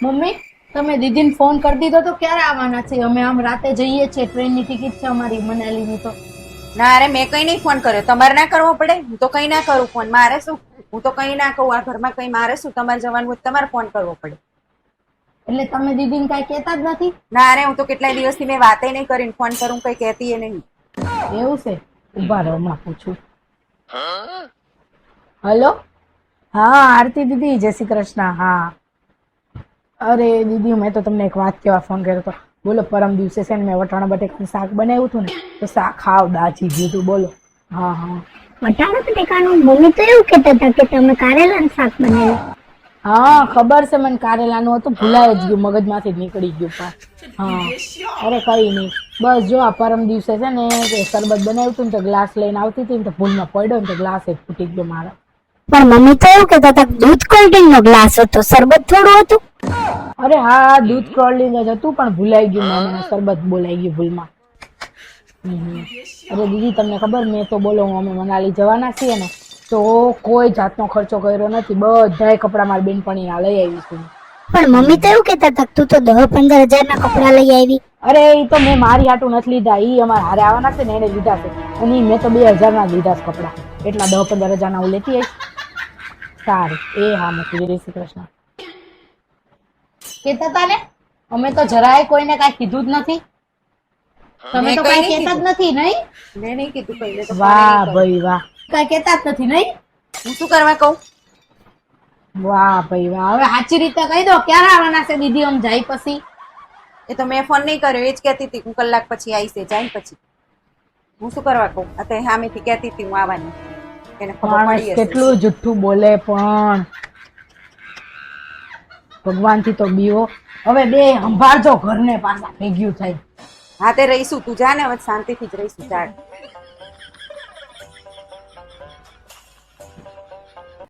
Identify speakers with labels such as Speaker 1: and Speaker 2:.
Speaker 1: Mummy તમે દીદીને phone કરી દીધો તો ક્યારે આવવાના છે? અમે આમ રાતે જઈએ છીએ ટ્રેનની ટિકિટ છે અમારી મનાલીની તો.
Speaker 2: ના અરે મેં કઈ નહીં ફોન કર્યો. તમારે ના કરવો પડે? હું તો કઈ ના કરું ફોન મારે શું? હું તો કઈ ના કહું. આ ઘરમાં કઈ મારે શું? તમારે જવાનું હોય તમારે ફોન કરવો પડે.
Speaker 1: એટલે તમે દીદીને કાંઈ કહેતા જ નથી?
Speaker 2: ના અરે હું તો કેટલાય દિવસથી મેં વાતે નહીં કરીને ફોન કરું કઈ કહેતી નહીં.
Speaker 1: એવું છે? ઊભા રહો હમણાં પૂછું. હલો? હા આરતી દીદી જય શ્રી કૃષ્ણ. હા. અરે દીદી મેં તો તમને એક વાત કહેવા ફોન કર્યો હતો બોલો પરમ દિવસે છે ને મેં વટાણા બટેકાનું શાક બનાવ્યું હતું ને તો શાક ખાવ દાચી ગયું હતું બોલો. હા હા.
Speaker 3: વટાણા બટેકાનું મમ્મી તો એવું કહેતા હતા કે તમે કારેલાનું શાક બનાવ્યું.
Speaker 1: હા ખબર છે મને કારેલાનું હતું ભૂલાય જ ગયું મગજમાંથી જ નીકળી ગયું પણ હા. અરે કઈ નહીં. બસ જો આ પરમ દિવસે છે ને શરબત બનાવ્યું હતું ને તો ગ્લાસ લઈને આવતી હતી ને તો ભૂલમાં પડ્યો ને તો ગ્લાસ જ ફૂટી ગયો મારો.
Speaker 3: પણ મમ્મી તો એવું કહેતા હતા દૂધ કોલ્ડ નો ગ્લાસ હતો શરબત થોડું હતું.
Speaker 1: અરે હા દૂધ ક્રોલિંગ જ હતું પણ ભૂલાઈ ગયું મને શરબત બોલાઈ ગયું ભૂલમાં. હમ. હમ. અરે દીદી તમને ખબર મેં તો બોલો હું અમે મનાલી જવાના છીએ ને તો કોઈ જાતનો ખર્ચો કર્યો નથી. બધાય કપડા મારી બેનપણીના લઈ આવી છું.
Speaker 3: પણ મમ્મી તો એવું કહેતા હતા તું તો દસ પંદર હજાર ના કપડા લઈ આવી.
Speaker 1: અરે એ તો મેં મારી હાટું નથી લીધા. એ અમારે હારે આવવાના છે ને એને લીધા છે. અને ઈ મેં તો બે હજાર ના લીધા છે કપડા. એટલા દસ પંદર હજાર ના હું લેતી આવીશ સારું. એ હા મૂકી જય શ્રી કૃષ્ણ. કેતા હતા ને? અમે તો જરાય કોઈને કાંઈ કીધું જ નથી. તમે તો
Speaker 2: કંઈ
Speaker 1: કેતા જ નથી નહીં?
Speaker 2: મેં નહીં કીધું કઈ તો
Speaker 1: વાહ ભાઈ વાહ. કાંઈ કેતા જ નથી નહીં?
Speaker 2: હું શું કરવા કહું?
Speaker 1: વાહ ભાઈ વાહ. હવે સાચી રીતે કહી દો ક્યારે આવવાના છે દીદી? આમ જાય પછી?
Speaker 2: એ તો મેં ફોન નહીં કર્યો એ જ કહેતી હતી હું કલાક પછી આવીશ છે જાય પછી. હું શું કરવા કહું? અત્યારે સામેથી કહેતી હતી હું આવવાની. એને ખબર પડી
Speaker 1: કેટલું જુઠ્ઠું બોલે પણ. ભગવાનથી તો બીવો. હવે બે સંભાળજો ઘરને પાછા. ભેગ્યું થાય
Speaker 2: હા, તે રહીશું. તું જા ને શાંતિથી જ રહીશું. જા.